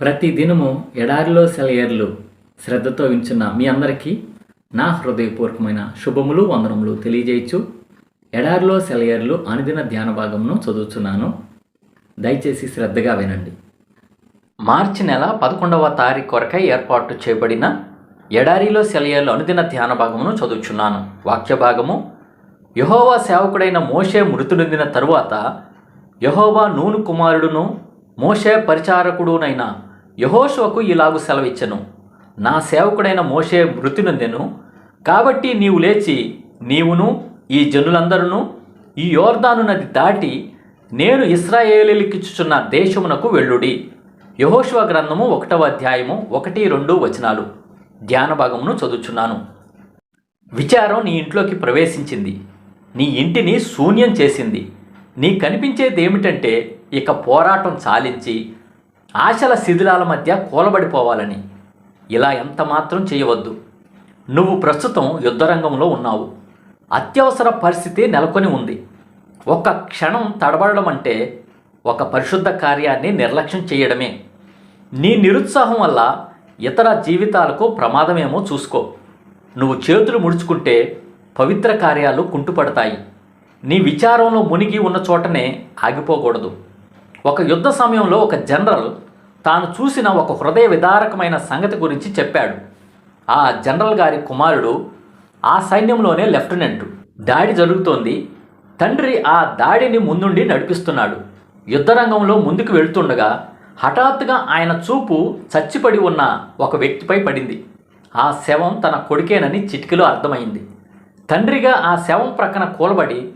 ప్రతి దినము ఎడారిలో సెలయర్లు శ్రద్ధతో వించున్న మీ అందరికీ నా హృదయపూర్వకమైన శుభములు వందనములు తెలియజేయచ్చు. ఎడారిలో సెలయర్లు అనుదిన ధ్యాన భాగమును చదువుతున్నాను దయచేసి శ్రద్ధగా వినండి. మార్చి నెల పదకొండవ తారీఖు కొరకై ఏర్పాటు చేయబడిన ఎడారిలో సెలయర్లు అనుదిన ధ్యాన భాగమును చదువుచున్నాను. వాక్య భాగము యహోవా సేవకుడైన మోషే మృతులొందిన తరువాత యహోవా నూను కుమారుడును మోషే పరిచారకుడునైన యహోశువకు ఇలాగు సెలవిచ్చెను. నా సేవకుడైన మోషే మృతి నొందెను కాబట్టి నీవు లేచి నీవును ఈ జనులందరూ ఈ యోర్దాను నది దాటి నేను ఇస్రాయేలీలకిచ్చుచున్న దేశమునకు వెళ్ళుడి. యహోశివ గ్రంథము ఒకటవ అధ్యాయము ఒకటి రెండు వచనాలు. ధ్యాన భాగమును చదువుచున్నాను. విచారం నీ ఇంట్లోకి ప్రవేశించింది. నీ ఇంటిని శూన్యం చేసింది. నీ కనిపించేది ఏమిటంటే ఇక పోరాటం చాలించి ఆశల శిథిలాల మధ్య కూలబడిపోవాలని. ఇలా ఎంత మాత్రం చేయవద్దు. నువ్వు ప్రస్తుతం యుద్ధరంగంలో ఉన్నావు. అత్యవసర పరిస్థితి నెలకొని ఉంది. ఒక క్షణం తడబడడం అంటే ఒక పరిశుద్ధ కార్యాన్ని నిర్లక్ష్యం చేయడమే. నీ నిరుత్సాహం వల్ల ఇతర జీవితాలకు ప్రమాదమేమో చూసుకో. నువ్వు చేతులు ముడుచుకుంటే పవిత్ర కార్యాలు కుంటుపడతాయి. నీ విచారంలో మునిగి ఉన్న చోటనే ఆగిపోకూడదు. ఒక యుద్ధ సమయంలో ఒక జనరల్ తాను చూసిన ఒక హృదయ విదారకమైన సంగతి గురించి చెప్పాడు. ఆ జనరల్ గారి కుమారుడు ఆ సైన్యంలోనే లెఫ్టినెంట్. దాడి జరుగుతోంది. తండ్రి ఆ దాడిని ముందుండి నడిపిస్తున్నాడు. యుద్ధరంగంలో ముందుకు వెళ్తుండగా హఠాత్తుగా ఆయన చూపు చచ్చిపడి ఉన్న ఒక వ్యక్తిపై పడింది. ఆ శవం తన కొడుకేనని చిటికలో అర్థమైంది. తండ్రిగా ఆ శవం ప్రక్కన కూలబడి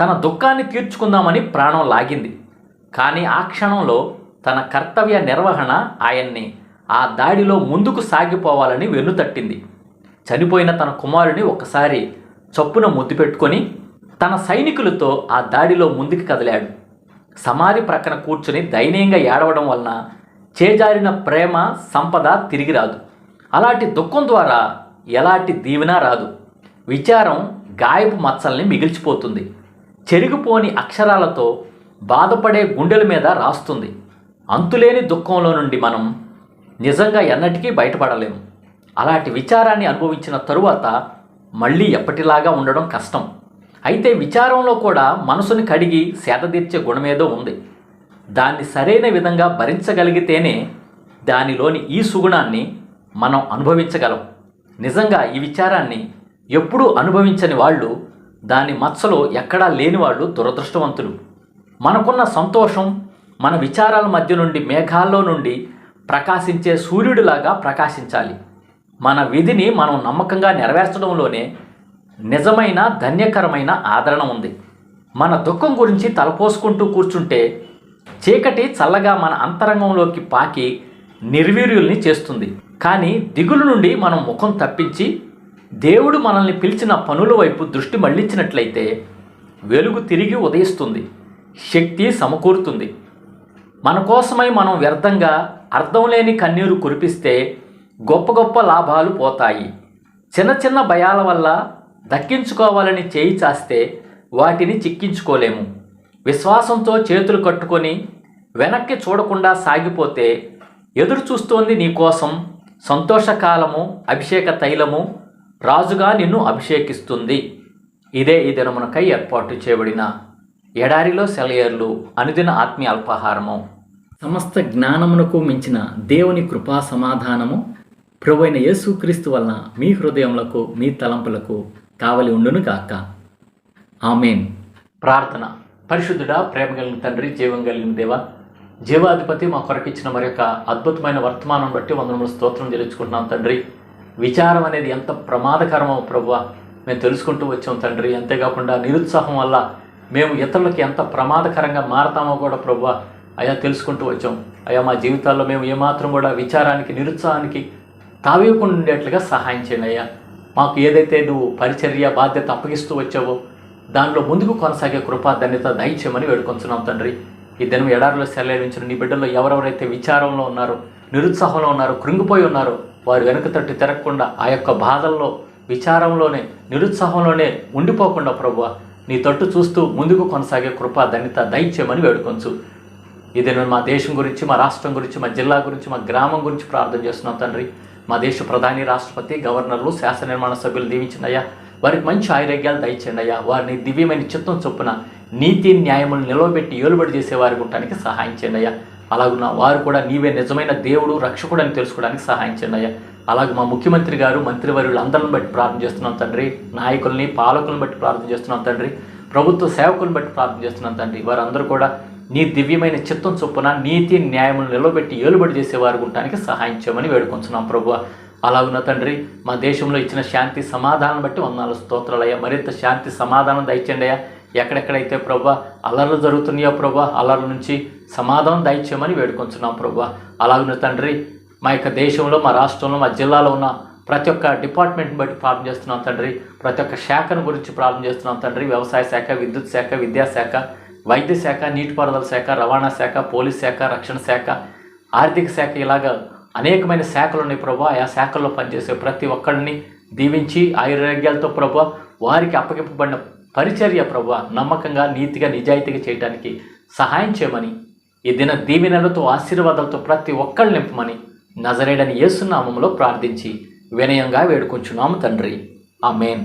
తన దుఃఖాన్ని తీర్చుకుందామని ప్రాణం లాగింది. కానీ ఆ క్షణంలో తన కర్తవ్య నిర్వహణ ఆయన్ని ఆ దాడిలో ముందుకు సాగిపోవాలని వెన్నుతట్టింది. చనిపోయిన తన కుమారుని ఒకసారి చొప్పున ముద్దు పెట్టుకొని తన సైనికులతో ఆ దాడిలో ముందుకు కదిలాడు. సమాధి ప్రక్కన కూర్చుని దయనీయంగా ఏడవడం వలన చేజారిన ప్రేమ సంపద తిరిగి రాదు. అలాంటి దుఃఖం ద్వారా ఎలాంటి దీవెన రాదు. విచారం గాయపు మచ్చల్ని మిగిల్చిపోతుంది. చెరిగిపోని అక్షరాలతో బాధపడే గుండెల మీద రాస్తుంది. అంతులేని దుఃఖంలో నుండి మనం నిజంగా ఎన్నటికీ బయటపడలేము. అలాంటి విచారాన్ని అనుభవించిన తరువాత మళ్ళీ ఎప్పటిలాగా ఉండడం కష్టం. అయితే విచారంలో కూడా మనసుని కడిగి సేదతీర్చే గుణమేదో ఉంది. దాన్ని సరైన విధంగా భరించగలిగితేనే దానిలోని ఈ సుగుణాన్ని మనం అనుభవించగలం. నిజంగా ఈ విచారాన్ని ఎప్పుడూ అనుభవించని వాళ్ళు దాని మచ్చలో ఎక్కడా లేని వాళ్ళు దురదృష్టవంతులు. మనకున్న సంతోషం మన విచారాల మధ్య నుండి మేఘాల్లో నుండి ప్రకాశించే సూర్యుడిలాగా ప్రకాశించాలి. మన విధిని మనం నమ్మకంగా నెరవేర్చడంలోనే నిజమైన ధన్యకరమైన ఆదరణ ఉంది. మన దుఃఖం గురించి తలపోసుకుంటూ కూర్చుంటే చీకటి చల్లగా మన అంతరంగంలోకి పాకి నిర్వీర్యుల్ని చేస్తుంది. కానీ దిగులు నుండి మనం ముఖం తప్పించి దేవుడు మనల్ని పిలిచిన పనుల వైపు దృష్టి మళ్ళించినట్లయితే వెలుగు తిరిగి ఉదయిస్తుంది. శక్తి సమకూరుతుంది. మన కోసమై మనం వ్యర్థంగా అర్థం లేని కన్నీరు కురిపిస్తే గొప్ప గొప్ప లాభాలు పోతాయి. చిన్న చిన్న భయాల వల్ల దక్కించుకోవాలని చేయి చాస్తే వాటిని చిక్కించుకోలేము. విశ్వాసంతో చేతులు కట్టుకొని వెనక్కి చూడకుండా సాగిపోతే ఎదురు చూస్తోంది నీకోసం సంతోషకాలము అభిషేక తైలము రాజుగా నిన్ను అభిషేకిస్తుంది. ఇదే ఈ దినమునకై ఏర్పాటు చేయబడిన ఎడారిలో సెలయర్లు అనుదిన ఆత్మీయ అల్పాహారము. సమస్త జ్ఞానమునకు మించిన దేవుని కృపా సమాధానము ప్రభువైన యేసుక్రీస్తు వలన మీ హృదయములకు మీ తలంపులకు కావలి ఉండును గాక. ఆమెన్. ప్రార్థన. పరిశుద్ధుడా ప్రేమ కలిగిన తండ్రి జీవం కలిగిన దేవ జీవాధిపతి మా కొరకిచ్చిన మరి యొక్క అద్భుతమైన వర్తమానం బట్టి వందనములు స్తోత్రం తెలుసుకుంటున్నాం తండ్రి. విచారం అనేది ఎంత ప్రమాదకరమో ప్రభువ మేము తెలుసుకుంటూ వచ్చాం తండ్రి. అంతేకాకుండా నిరుత్సాహం వల్ల మేము ఇతరులకి ఎంత ప్రమాదకరంగా మారతామో కూడా ప్రభువ అయా తెలుసుకుంటూ వచ్చాం. అయా మా జీవితాల్లో మేము ఏమాత్రం కూడా విచారానికి నిరుత్సాహానికి తావేయకుండా ఉండేట్లుగా సహాయం చేయండి అయ్యా. మాకు ఏదైతే నువ్వు పరిచర్య బాధ్యత అప్పగిస్తూ వచ్చావో దానిలో ముందుకు కొనసాగే కృపా ధన్యత దయచేయమని వేడుకొంచున్నాం తండ్రి. ఈ దినం ఎడారిలో సెలవించిన నీ బిడ్డల్లో ఎవరెవరైతే విచారంలో ఉన్నారో నిరుత్సాహంలో ఉన్నారో కృంగిపోయి ఉన్నారో వారు వెనుక తట్టు తిరగకుండా ఆ యొక్క బాధల్లో విచారంలోనే నిరుత్సాహంలోనే ఉండిపోకుండా ప్రభువ నీ తట్టు చూస్తూ ముందుకు కొనసాగే కృపా ధన్యత దయచేయమని వేడుకొంచు. ఇది నేను మా దేశం గురించి మా రాష్ట్రం గురించి మా జిల్లా గురించి మా గ్రామం గురించి ప్రార్థన చేస్తున్నాం తండ్రి. మా దేశ ప్రధాని రాష్ట్రపతి గవర్నర్లు శాసన నిర్మాణ సభ్యులు దీవించిందయ్యా వారికి మంచి ఆరోగ్యాలు దయచేయండి అయ్యా. వారిని దివ్యమైన చిత్తం చొప్పున నీతి న్యాయములు నిలవబెట్టి ఏలుబడి చేసే వారికి ఉండటానికి సహాయం చేయండి అయ్యా. అలాగున్న వారు కూడా నీవే నిజమైన దేవుడు రక్షకుడు అని తెలుసుకోవడానికి సహాయం చేయండి అయ్యా. అలాగే మా ముఖ్యమంత్రి గారు మంత్రివర్యులు అందరిని బట్టి ప్రార్థన చేస్తున్నాం తండ్రి. నాయకుల్ని పాలకులను బట్టి ప్రార్థన చేస్తున్నాం తండ్రి. ప్రభుత్వ సేవకులను బట్టి ప్రార్థన చేస్తున్నాం తండ్రి. వారందరూ కూడా నీ దివ్యమైన చిత్తం చొప్పున నీతి న్యాయములు నిలబెట్టి ఏలుబడి చేసేవారు ఉండటానికి సహాయం చేయమని వేడుకొంచున్నాం ప్రభు అలాగున్న తండ్రి మా దేశంలో ఇచ్చిన శాంతి సమాధానం బట్టి వందాలు స్తోత్రాలయ్యా. మరింత శాంతి సమాధానం దయచండి అయ్యా. ఎక్కడెక్కడైతే ప్రభా అల్లర్లు జరుగుతున్నాయో ప్రభా అల్లర్ల నుంచి సమాధానం దయచేయమని వేడుకొంచున్నాం ప్రభా అలాగున్న తండ్రి మా యొక్క దేశంలో మా రాష్ట్రంలో మా జిల్లాలో ఉన్న ప్రతి ఒక్క డిపార్ట్మెంట్ని బట్టి ప్రార్థన చేస్తున్నాం తండ్రి. ప్రతి ఒక్క శాఖను గురించి ప్రార్థన చేస్తున్నాం తండ్రి. వ్యవసాయ శాఖ విద్యుత్ శాఖ విద్యాశాఖ వైద్య శాఖ నీటిపారుదల శాఖ రవాణా శాఖ పోలీస్ శాఖ రక్షణ శాఖ ఆర్థిక శాఖ ఇలాగా అనేకమైన శాఖలు ఉన్నాయి ప్రభా. ఆ శాఖల్లో పనిచేసే ప్రతి ఒక్కరిని దీవించి ఆయురారోగ్యాలతో ప్రభా వారికి అప్పగింపబడిన పరిచర్య ప్రభా నమ్మకంగా నీతిగా నిజాయితీగా చేయడానికి సహాయం చేయమని ఈ దిన దీవెనలతో ఆశీర్వాదాలతో ప్రతి ఒక్కరు నింపమని నజరేడని ఏసునామంలో ప్రార్థించి వినయంగా వేడుకుంటున్నాము తండ్రి. ఆ మెయిన్